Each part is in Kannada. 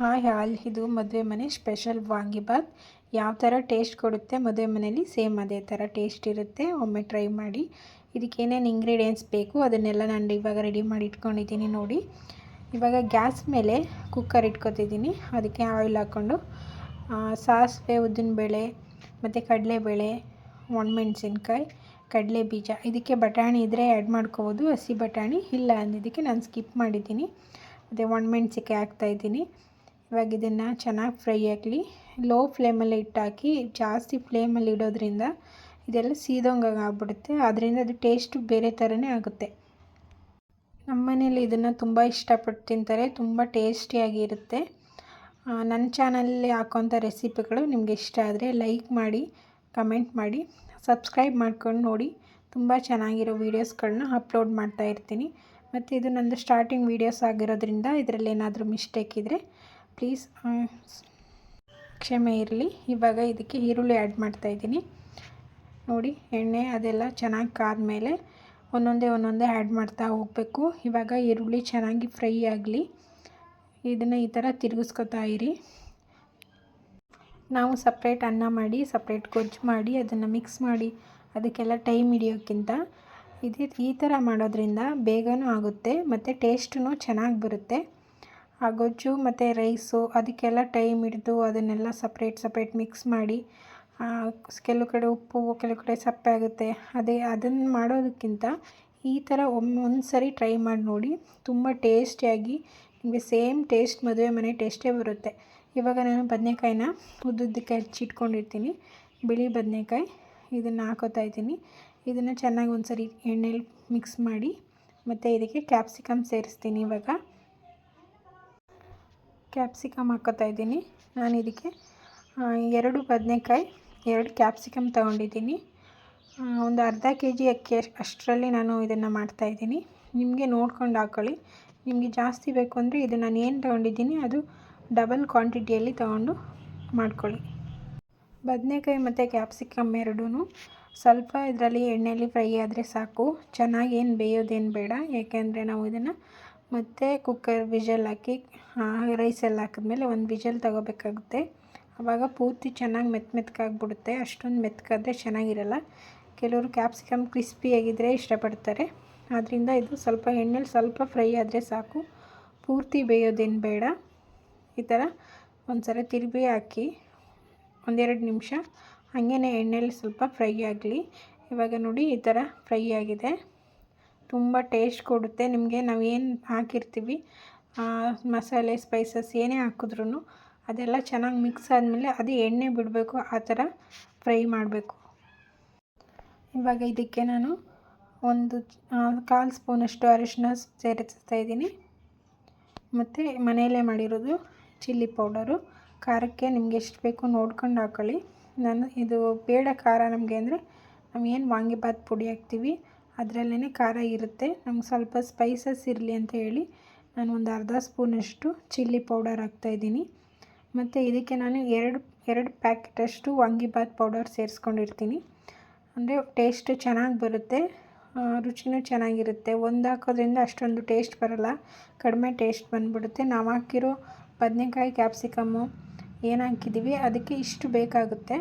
ಹಾಯ್ ಹಾಲ್, ಇದು ಮದುವೆ ಮನೆ ಸ್ಪೆಷಲ್ ವಾಂಗಿಬಾತ್ ಯಾವ ಥರ ಟೇಸ್ಟ್ ಕೊಡುತ್ತೆ ಮದುವೆ ಮನೇಲಿ ಸೇಮ್ ಅದೇ ಥರ ಟೇಸ್ಟ್ ಇರುತ್ತೆ. ಒಮ್ಮೆ ಟ್ರೈ ಮಾಡಿ. ಇದಕ್ಕೆ ಏನೇನು ಇಂಗ್ರೀಡಿಯೆಂಟ್ಸ್ ಬೇಕು ಅದನ್ನೆಲ್ಲ ನಾನು ಇವಾಗ ರೆಡಿ ಮಾಡಿ ಇಟ್ಕೊಂಡಿದ್ದೀನಿ ನೋಡಿ. ಇವಾಗ ಗ್ಯಾಸ್ ಮೇಲೆ ಕುಕ್ಕರ್ ಇಟ್ಕೊತಿದ್ದೀನಿ. ಅದಕ್ಕೆ ಆಯಿಲ್ ಹಾಕ್ಕೊಂಡು ಸಾಸಿವೆ, ಉದ್ದಿನಬೇಳೆ, ಮತ್ತು ಕಡಲೆಬೇಳೆ, ಒಣಮೆಣ್ಸಿನ್ಕಾಯಿ, ಕಡಲೆ ಬೀಜ. ಇದಕ್ಕೆ ಬಟಾಣಿ ಇದ್ದರೆ ಆ್ಯಡ್ ಮಾಡ್ಕೋಬೋದು, ಹಸಿ ಬಟಾಣಿ ಇಲ್ಲ ಅಂದಿದ್ದಕ್ಕೆ ನಾನು ಸ್ಕಿಪ್ ಮಾಡಿದ್ದೀನಿ. ಮತ್ತು ಒಣಮೆಣ್ಸಿನ್ಕಾಯಿ ಹಾಕ್ತಾಯಿದ್ದೀನಿ ಇವಾಗ ಇದನ್ನು ಚೆನ್ನಾಗಿ ಫ್ರೈ ಆಗಲಿ, ಲೋ ಫ್ಲೇಮಲ್ಲಿ ಇಟ್ಟಾಕಿ, ಜಾಸ್ತಿ ಫ್ಲೇಮಲ್ಲಿ ಇಡೋದ್ರಿಂದ ಇದೆಲ್ಲ ಸೀದೋಂಗೆ ಆಗ್ಬಿಡುತ್ತೆ. ಅದರಿಂದ ಅದು ಟೇಸ್ಟ್ ಬೇರೆ ಥರನೇ ಆಗುತ್ತೆ. ನಮ್ಮ ಮನೇಲಿ ಇದನ್ನು ತುಂಬ ಇಷ್ಟಪಟ್ಟು ತಿಂತಾರೆ, ತುಂಬ ಟೇಸ್ಟಿಯಾಗಿರುತ್ತೆ. ನನ್ನ ಚಾನಲಲ್ಲಿ ಹಾಕೋಂಥ ರೆಸಿಪಿಗಳು ನಿಮಗೆ ಇಷ್ಟ ಆದರೆ ಲೈಕ್ ಮಾಡಿ, ಕಮೆಂಟ್ ಮಾಡಿ, ಸಬ್ಸ್ಕ್ರೈಬ್ ಮಾಡ್ಕೊಂಡು ನೋಡಿ. ತುಂಬ ಚೆನ್ನಾಗಿರೋ ವೀಡಿಯೋಸ್ಗಳನ್ನ ಅಪ್ಲೋಡ್ ಮಾಡ್ತಾ ಇರ್ತೀನಿ. ಮತ್ತು ಇದು ನಂದು ಸ್ಟಾರ್ಟಿಂಗ್ ವೀಡಿಯೋಸ್ ಆಗಿರೋದ್ರಿಂದ ಇದರಲ್ಲಿ ಏನಾದರೂ ಮಿಸ್ಟೇಕ್ ಇದ್ದರೆ ಪ್ಲೀಸ್ ಕ್ಷಮೆ ಇರಲಿ. ಇವಾಗ ಇದಕ್ಕೆ ಈರುಳ್ಳಿ ಆ್ಯಡ್ ಮಾಡ್ತಾಯಿದ್ದೀನಿ ನೋಡಿ, ಎಣ್ಣೆ ಅದೆಲ್ಲ ಚೆನ್ನಾಗಿ ಕಾದ್ಮೇಲೆ ಒಂದೊಂದೇ ಒಂದೊಂದೇ ಆ್ಯಡ್ ಮಾಡ್ತಾ ಹೋಗಬೇಕು. ಇವಾಗ ಈರುಳ್ಳಿ ಚೆನ್ನಾಗಿ ಫ್ರೈ ಆಗಲಿ. ಇದನ್ನು ಈ ಥರ ತಿರುಗಿಸ್ಕೊತಾ ಇರಿ. ನಾವು ಸಪ್ರೇಟ್ ಅನ್ನ ಮಾಡಿ ಸಪ್ರೇಟ್ ಗೊಜ್ಜು ಮಾಡಿ ಅದನ್ನು ಮಿಕ್ಸ್ ಮಾಡಿ, ಅದಕ್ಕೆಲ್ಲ ಟೈಮ್ ಹಿಡಿಯೋಕ್ಕಿಂತ ಇದೇ ಈ ಥರ ಮಾಡೋದ್ರಿಂದ ಬೇಗನೂ ಆಗುತ್ತೆ, ಮತ್ತು ಟೇಸ್ಟೂ ಚೆನ್ನಾಗಿ ಬರುತ್ತೆ. ಆ ಗೊಜ್ಜು ಮತ್ತು ರೈಸು ಅದಕ್ಕೆಲ್ಲ ಟೈಮ್ ಹಿಡಿದು ಅದನ್ನೆಲ್ಲ ಸಪ್ರೇಟ್ ಸಪ್ರೇಟ್ ಮಿಕ್ಸ್ ಮಾಡಿ ಕೆಲವು ಕಡೆ ಉಪ್ಪು ಕೆಲವು ಕಡೆ ಸಪ್ಪೆ ಆಗುತ್ತೆ. ಅದೇ ಅದನ್ನು ಮಾಡೋದಕ್ಕಿಂತ ಈ ಥರ ಒಮ್ಮೊಂದು ಸರಿ ಟ್ರೈ ಮಾಡಿ ನೋಡಿ. ತುಂಬ ಟೇಸ್ಟಿಯಾಗಿ, ನಿಮಗೆ ಸೇಮ್ ಟೇಸ್ಟ್ ಮದುವೆ ಮನೆ ಟೇಸ್ಟೇ ಬರುತ್ತೆ. ಇವಾಗ ನಾನು ಬದನೆಕಾಯಿನ ಉದ್ದುದ್ದಕ್ಕೆ ಹಚ್ಚಿಟ್ಕೊಂಡಿರ್ತೀನಿ. ಬಿಳಿ ಬದನೆಕಾಯಿ, ಇದನ್ನು ಹಾಕೋತಾ ಇದ್ದೀನಿ. ಇದನ್ನು ಚೆನ್ನಾಗಿ ಒಂದು ಸರಿ ಎಣ್ಣೆಲಿ ಮಿಕ್ಸ್ ಮಾಡಿ, ಮತ್ತು ಇದಕ್ಕೆ ಕ್ಯಾಪ್ಸಿಕಮ್ ಸೇರಿಸ್ತೀನಿ ಇವಾಗ. ಕ್ಯಾಪ್ಸಿಕಮ್ ಹಾಕೋತಾ ಇದ್ದೀನಿ. ನಾನು ಇದಕ್ಕೆ ಎರಡು ಬದನೆಕಾಯಿ, ಎರಡು ಕ್ಯಾಪ್ಸಿಕಮ್ ತೊಗೊಂಡಿದ್ದೀನಿ. ಒಂದು ಅರ್ಧ ಕೆ ಜಿ ಅಕ್ಕಿ ಅಷ್ಟರಲ್ಲಿ ನಾನು ಇದನ್ನು ಮಾಡ್ತಾಯಿದ್ದೀನಿ ನಿಮಗೆ ನೋಡ್ಕೊಂಡು ಹಾಕ್ಕೊಳ್ಳಿ ನಿಮಗೆ ಜಾಸ್ತಿ ಬೇಕು ಅಂದರೆ ಇದು ನಾನು ಏನು ತೊಗೊಂಡಿದ್ದೀನಿ, ಅದು ಡಬಲ್ ಕ್ವಾಂಟಿಟಿಯಲ್ಲಿ ತೊಗೊಂಡು ಮಾಡ್ಕೊಳ್ಳಿ. ಬದನೆಕಾಯಿ ಮತ್ತು ಕ್ಯಾಪ್ಸಿಕಮ್ ಎರಡೂ ಸ್ವಲ್ಪ ಇದರಲ್ಲಿ ಎಣ್ಣೆಯಲ್ಲಿ ಫ್ರೈ ಆದರೆ ಸಾಕು. ಚೆನ್ನಾಗಿ ಏನು ಬೇಯೋದೇನು ಬೇಡ. ಯಾಕೆಂದರೆ ನಾವು ಇದನ್ನು ಮತ್ತು ಕುಕ್ಕರ್ ವಿಜಲ್ ಹಾಕಿ ರೈಸೆಲ್ಲ ಹಾಕಿದ್ಮೇಲೆ ಒಂದು ವಿಜಲ್ ತಗೋಬೇಕಾಗುತ್ತೆ. ಆವಾಗ ಪೂರ್ತಿ ಚೆನ್ನಾಗಿ ಮೆತ್ತ ಮೆತ್ತಗಾಗ್ಬಿಡುತ್ತೆ ಅಷ್ಟೊಂದು ಮೆತ್ತಗಾದರೆ ಚೆನ್ನಾಗಿರಲ್ಲ. ಕೆಲವರು ಕ್ಯಾಪ್ಸಿಕಮ್ ಕ್ರಿಸ್ಪಿಯಾಗಿದ್ದರೆ ಇಷ್ಟಪಡ್ತಾರೆ. ಆದ್ದರಿಂದ ಇದು ಸ್ವಲ್ಪ ಎಣ್ಣೆಲಿ ಸ್ವಲ್ಪ ಫ್ರೈ ಆದರೆ ಸಾಕು. ಪೂರ್ತಿ ಬೇಯೋದೇನು ಬೇಡ. ಈ ಥರ ಒಂದು ಸಲ ತಿರುಗಿ ಹಾಕಿ ಒಂದೆರಡು ನಿಮಿಷ ಹಾಗೇ ಎಣ್ಣೆಲಿ ಸ್ವಲ್ಪ ಫ್ರೈ ಆಗಲಿ. ಇವಾಗ ನೋಡಿ ಈ ಥರ ಫ್ರೈ ಆಗಿದೆ. ತುಂಬ ಟೇಸ್ಟ್ ಕೊಡುತ್ತೆ. ನಿಮಗೆ ನಾವು ಏನು ಹಾಕಿರ್ತೀವಿ ಮಸಾಲೆ ಸ್ಪೈಸಸ್ ಏನೇ ಹಾಕಿದ್ರೂ ಅದೆಲ್ಲ ಚೆನ್ನಾಗಿ ಮಿಕ್ಸ್ ಆದಮೇಲೆ ಅದು ಎಣ್ಣೆ ಬಿಡಬೇಕು, ಆ ಥರ ಫ್ರೈ ಮಾಡಬೇಕು. ಇವಾಗ ಇದಕ್ಕೆ ನಾನು ಒಂದು ಕಾಲು ಸ್ಪೂನಷ್ಟು ಅರಿಶಿನ ಸೇರಿಸ್ತಾ ಇದ್ದೀನಿ. ಮತ್ತು ಮನೆಯಲ್ಲೇ ಮಾಡಿರೋದು ಚಿಲ್ಲಿ ಪೌಡರು. ಖಾರಕ್ಕೆ ನಿಮ್ಗೆ ಎಷ್ಟು ಬೇಕು ನೋಡ್ಕೊಂಡು ಹಾಕ್ಕೊಳ್ಳಿ ನಾನು ಇದು ಬೇಡ ಖಾರ ನಮಗೆ ಅಂದರೆ ನಾವು ಏನು ವಾಂಗಿಬಾತ್ ಪುಡಿ ಹಾಕ್ತೀವಿ ಅದರಲ್ಲೇ ಖಾರ ಇರುತ್ತೆ. ನಮ್ಗೆ ಸ್ವಲ್ಪ ಸ್ಪೈಸಸ್ ಇರಲಿ ಅಂತ ಹೇಳಿ ನಾನು ಒಂದು ಅರ್ಧ ಸ್ಪೂನಷ್ಟು ಚಿಲ್ಲಿ ಪೌಡರ್ ಹಾಕ್ತಾಯಿದ್ದೀನಿ ಮತ್ತು ಇದಕ್ಕೆ ನಾನು ಎರಡು ಎರಡು ಪ್ಯಾಕೆಟಷ್ಟು ವಾಂಗಿಬಾತ್ ಪೌಡರ್ ಸೇರಿಸ್ಕೊಂಡಿರ್ತೀನಿ. ಅಂದರೆ ಟೇಸ್ಟು ಚೆನ್ನಾಗಿ ಬರುತ್ತೆ ರುಚಿನೂ ಚೆನ್ನಾಗಿರುತ್ತೆ. ಒಂದು ಹಾಕೋದ್ರಿಂದ ಅಷ್ಟೊಂದು ಟೇಸ್ಟ್ ಬರಲ್ಲ, ಕಡಿಮೆ ಟೇಸ್ಟ್ ಬಂದುಬಿಡುತ್ತೆ. ನಾವು ಹಾಕಿರೋ ಬದನೆಕಾಯಿ ಕ್ಯಾಪ್ಸಿಕಮ್ಮು ಏನು ಹಾಕಿದ್ದೀವಿ ಅದಕ್ಕೆ ಇಷ್ಟು ಬೇಕಾಗುತ್ತೆ.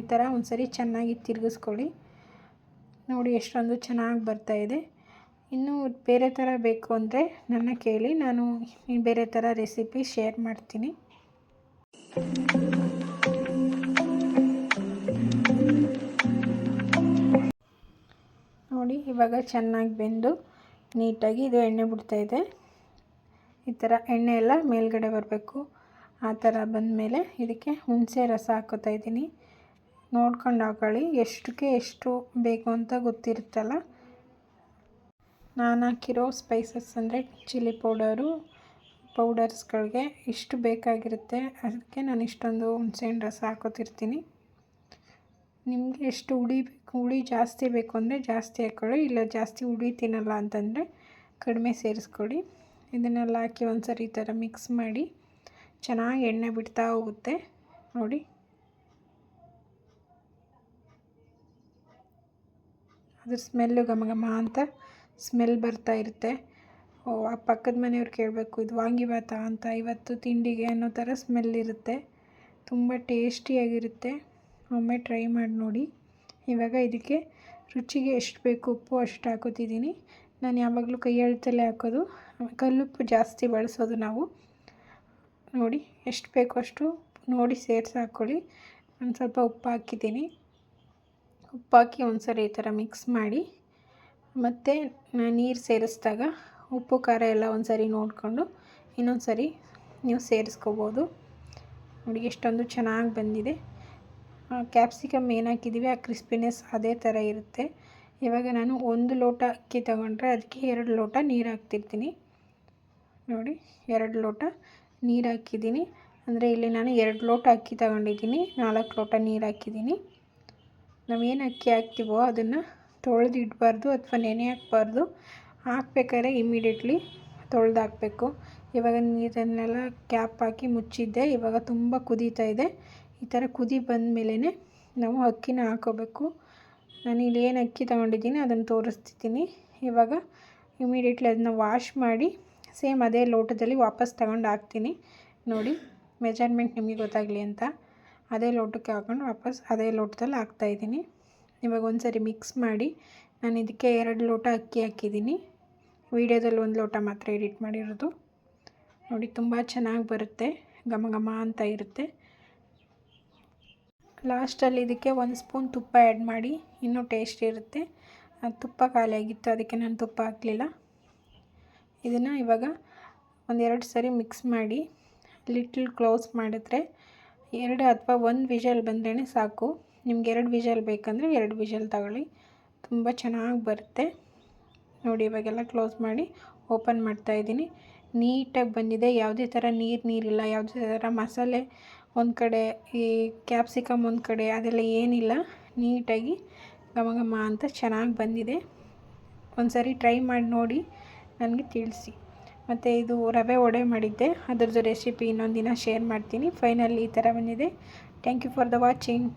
ಈ ಥರ ಒಂದು ಸರಿ ಚೆನ್ನಾಗಿ ತಿರುಗಿಸ್ಕೊಳ್ಳಿ. ನೋಡಿ, ಎಷ್ಟೊಂದು ಚೆನ್ನಾಗಿ ಬರ್ತಾ ಇದೆ. ಇನ್ನೂ ಬೇರೆ ಥರ ಬೇಕು ಅಂದರೆ ನನ್ನ ಕೇಳಿ, ನಾನು ಬೇರೆ ಥರ ರೆಸಿಪಿ ಶೇರ್ ಮಾಡ್ತೀನಿ. ನೋಡಿ, ಇವಾಗ ಚೆನ್ನಾಗಿ ಬೆಂದು ನೀಟಾಗಿ ಇದು ಎಣ್ಣೆ ಬಿಡ್ತಾಯಿದೆ ಈ ಥರ ಎಣ್ಣೆ ಎಲ್ಲ ಮೇಲ್ಗಡೆ ಬರಬೇಕು. ಆ ಥರ ಬಂದಮೇಲೆ ಇದಕ್ಕೆ ಹುಣಸೆ ರಸ ಹಾಕೋತಾ ಇದ್ದೀನಿ. ನೋಡ್ಕೊಂಡು ಹಾಕೊಳ್ಳಿ ಎಷ್ಟಕ್ಕೆ ಎಷ್ಟು ಬೇಕು ಅಂತ ಗೊತ್ತಿರುತ್ತಲ್ಲ? ನಾನು ಹಾಕಿರೋ ಸ್ಪೈಸಸ್ ಅಂದರೆ ಚಿಲ್ಲಿ ಪೌಡರು ಪೌಡರ್ಸ್ಗಳಿಗೆ ಇಷ್ಟು ಬೇಕಾಗಿರುತ್ತೆ. ಅದಕ್ಕೆ ನಾನು ಇಷ್ಟೊಂದು ಹುಣಸೆಹಣ್ಣು ರಸ ಹಾಕೋತಿರ್ತೀನಿ. ನಿಮಗೆ ಎಷ್ಟು ಹುಳಿ ಬೇಕು, ಹುಳಿ ಜಾಸ್ತಿ ಬೇಕು ಅಂದರೆ ಜಾಸ್ತಿ ಹಾಕ್ಕೊಳ್ಳಿ ಇಲ್ಲ ಜಾಸ್ತಿ ಹುಳಿ ತಿನ್ನಲ್ಲ ಅಂತಂದರೆ ಕಡಿಮೆ ಸೇರಿಸ್ಕೊಳ್ಳಿ. ಇದನ್ನೆಲ್ಲ ಹಾಕಿ ಒಂದು ಸರಿ ಈ ಥರ ಮಿಕ್ಸ್ ಮಾಡಿ ಚೆನ್ನಾಗಿ ಎಣ್ಣೆ ಬಿಡ್ತಾ ಹೋಗುತ್ತೆ. ನೋಡಿ. ಅದ್ರ ಸ್ಮೆಲ್ಲು ಘಮ ಘಮ ಅಂತ ಸ್ಮೆಲ್ ಬರ್ತಾ ಇರುತ್ತೆ. ಓ, ಆ ಪಕ್ಕದ ಮನೆಯವ್ರು ಕೇಳಬೇಕು, ಇದು ವಾಂಗಿಭಾತ ಅಂತ ಇವತ್ತು ತಿಂಡಿಗೆ ಅನ್ನೋ ಥರ ಸ್ಮೆಲ್ ಇರುತ್ತೆ. ತುಂಬ ಟೇಸ್ಟಿಯಾಗಿರುತ್ತೆ. ಒಮ್ಮೆ ಟ್ರೈ ಮಾಡಿ ನೋಡಿ. ಇವಾಗ ಇದಕ್ಕೆ ರುಚಿಗೆ ಎಷ್ಟು ಬೇಕು, ಉಪ್ಪು ಅಷ್ಟು ಹಾಕೋತಿದ್ದೀನಿ. ನಾನು ಯಾವಾಗಲೂ ಕೈ ಅಳತಲ್ಲೇ ಹಾಕೋದು. ಕಲ್ಲುಪ್ಪು ಜಾಸ್ತಿ ಬಳಸೋದು ನಾವು. ನೋಡಿ, ಎಷ್ಟು ಬೇಕೋ ಅಷ್ಟು ನೋಡಿ ಸೇರಿಸಿ ಹಾಕ್ಕೊಳ್ಳಿ ನಾನು ಸ್ವಲ್ಪ ಉಪ್ಪು ಹಾಕಿದ್ದೀನಿ. ಉಪ್ಪು ಒಂದ್ಸರಿ ಒಂದು ಸರಿ ಈ ಥರ ಮಿಕ್ಸ್ ಮಾಡಿ, ಮತ್ತು ನೀರು ಸೇರಿಸಿದಾಗ ಉಪ್ಪು, ಖಾರ ಎಲ್ಲ ಒಂದು ಸರಿ ನೋಡಿಕೊಂಡು ಇನ್ನೊಂದು ಸರಿ ನೀವು ಸೇರಿಸ್ಕೋಬೋದು. ನೋಡಿ ಎಷ್ಟೊಂದು ಚೆನ್ನಾಗಿ ಬಂದಿದೆ. ಕ್ಯಾಪ್ಸಿಕಮ್ ಏನು ಹಾಕಿದ್ದೀವಿ ಆ ಕ್ರಿಸ್ಪಿನೆಸ್ ಅದೇ ಥರ ಇರುತ್ತೆ. ಇವಾಗ ನಾನು ಒಂದು ಲೋಟ ಅಕ್ಕಿ ತಗೊಂಡ್ರೆ ಅದಕ್ಕೆ ಎರಡು ಲೋಟ ನೀರು ಹಾಕ್ತಿರ್ತೀನಿ. ನೋಡಿ, ಎರಡು ಲೋಟ ನೀರು ಹಾಕಿದ್ದೀನಿ. ಅಂದರೆ ಇಲ್ಲಿ ನಾನು ಎರಡು ಲೋಟ ಅಕ್ಕಿ ತಗೊಂಡಿದ್ದೀನಿ, ನಾಲ್ಕು ಲೋಟ ನೀರು ಹಾಕಿದ್ದೀನಿ. ನಾವೇನು ಅಕ್ಕಿ ಹಾಕ್ತೀವೋ ಅದನ್ನು ತೊಳೆದು ಇಡಬಾರ್ದು ಅಥವಾ ನೆನೆ ಹಾಕ್ಬಾರ್ದು. ಹಾಕ್ಬೇಕಾದ್ರೆ ಇಮಿಡಿಯೇಟ್ಲಿ ತೊಳೆದು ಹಾಕಬೇಕು. ಇವಾಗ ನೀರನ್ನೆಲ್ಲ ಕ್ಯಾಪ್ ಹಾಕಿ ಮುಚ್ಚಿದ್ದೆ. ಇವಾಗ ತುಂಬ ಕುದೀತಾ ಇದೆ. ಈ ಥರ ಕುದಿ ಬಂದ ಮೇಲೆ ನಾವು ಅಕ್ಕಿನ ಹಾಕೋಬೇಕು. ನಾನು ಇಲ್ಲಿ ಏನು ಅಕ್ಕಿ ತೊಗೊಂಡಿದ್ದೀನಿ ಅದನ್ನು ತೋರಿಸ್ತಿದ್ದೀನಿ. ಇವಾಗ ಇಮಿಡಿಯೇಟ್ಲಿ ಅದನ್ನ ವಾಶ್ ಮಾಡಿ ಸೇಮ್ ಅದೇ ಲೋಟದಲ್ಲಿ ವಾಪಸ್ ತಗೊಂಡು ಹಾಕ್ತೀನಿ. ನೋಡಿ ಮೆಜರ್ಮೆಂಟ್ ನಿಮಗೆ ಗೊತ್ತಾಗಲಿ ಅಂತ. ಅದೇ ಲೋಟಕ್ಕೆ ಹಾಕೊಂಡು ವಾಪಸ್ ಅದೇ ಲೋಟದಲ್ಲಿ ಹಾಕ್ತಾಯಿದ್ದೀನಿ ಇವಾಗ ಒಂದು ಸರಿ ಮಿಕ್ಸ್ ಮಾಡಿ ನಾನು ಇದಕ್ಕೆ ಎರಡು ಲೋಟ ಅಕ್ಕಿ ಹಾಕಿದ್ದೀನಿ. ವೀಡಿಯೋದಲ್ಲಿ ಒಂದು ಲೋಟ ಮಾತ್ರ ಎಡಿಟ್ ಮಾಡಿರೋದು. ನೋಡಿ, ತುಂಬ ಚೆನ್ನಾಗಿ ಬರುತ್ತೆ, ಘಮ ಘಮ ಅಂತ ಇರುತ್ತೆ. ಲಾಸ್ಟಲ್ಲಿ ಇದಕ್ಕೆ ಒಂದು ಸ್ಪೂನ್ ತುಪ್ಪ ಆ್ಯಡ್ ಮಾಡಿ, ಇನ್ನೂ ಟೇಸ್ಟ್ ಇರುತ್ತೆ. ತುಪ್ಪ ಖಾಲಿಯಾಗಿತ್ತು, ಅದಕ್ಕೆ ನಾನು ತುಪ್ಪ ಹಾಕಲಿಲ್ಲ. ಇದನ್ನು ಇವಾಗ ಒಂದೆರಡು ಸರಿ ಮಿಕ್ಸ್ ಮಾಡಿ ಲಿಟ್ಲ್ ಕ್ಲೋಸ್ ಮಾಡಿದ್ರೆ ಎರಡು ಅಥವಾ ಒಂದು ವಿಷಲ್ ಬಂದ್ರೇ ಸಾಕು. ನಿಮ್ಗೆ ಎರಡು ವಿಷಲ್ ಬೇಕಂದರೆ ಎರಡು ವಿಷಲ್ ತಗೊಳ್ಳಿ. ತುಂಬ ಚೆನ್ನಾಗಿ ಬರುತ್ತೆ. ನೋಡಿ, ಇವಾಗೆಲ್ಲ ಕ್ಲೋಸ್ ಮಾಡಿ ಓಪನ್ ಮಾಡ್ತಾಯಿದ್ದೀನಿ ನೀಟಾಗಿ ಬಂದಿದೆ. ಯಾವುದೇ ಥರ ನೀರು, ನೀರಿಲ್ಲ. ಯಾವುದೇ ಥರ ಮಸಾಲೆ ಒಂದು ಕಡೆ, ಈ ಕ್ಯಾಪ್ಸಿಕಮ್ ಒಂದು ಕಡೆ, ಅದೆಲ್ಲ ಏನಿಲ್ಲ. ನೀಟಾಗಿ ಘಮ ಘಮ ಅಂತ ಚೆನ್ನಾಗಿ ಬಂದಿದೆ. ಒಂದು ಸರಿ ಟ್ರೈ ಮಾಡಿ ನೋಡಿ. ನನಗೆ ತಿಳಿಸಿ. ಮತ್ತು ಇದು ರವೆ ಒಡೆ ಮಾಡಿದ್ದೆ. ಅದರದ್ದು ರೆಸಿಪಿ ಇನ್ನೊಂದು ದಿನ ಶೇರ್ ಮಾಡ್ತೀನಿ. ಫೈನಲ್ ಈ ಥರ ಬಂದಿದೆ. Thank you for the watching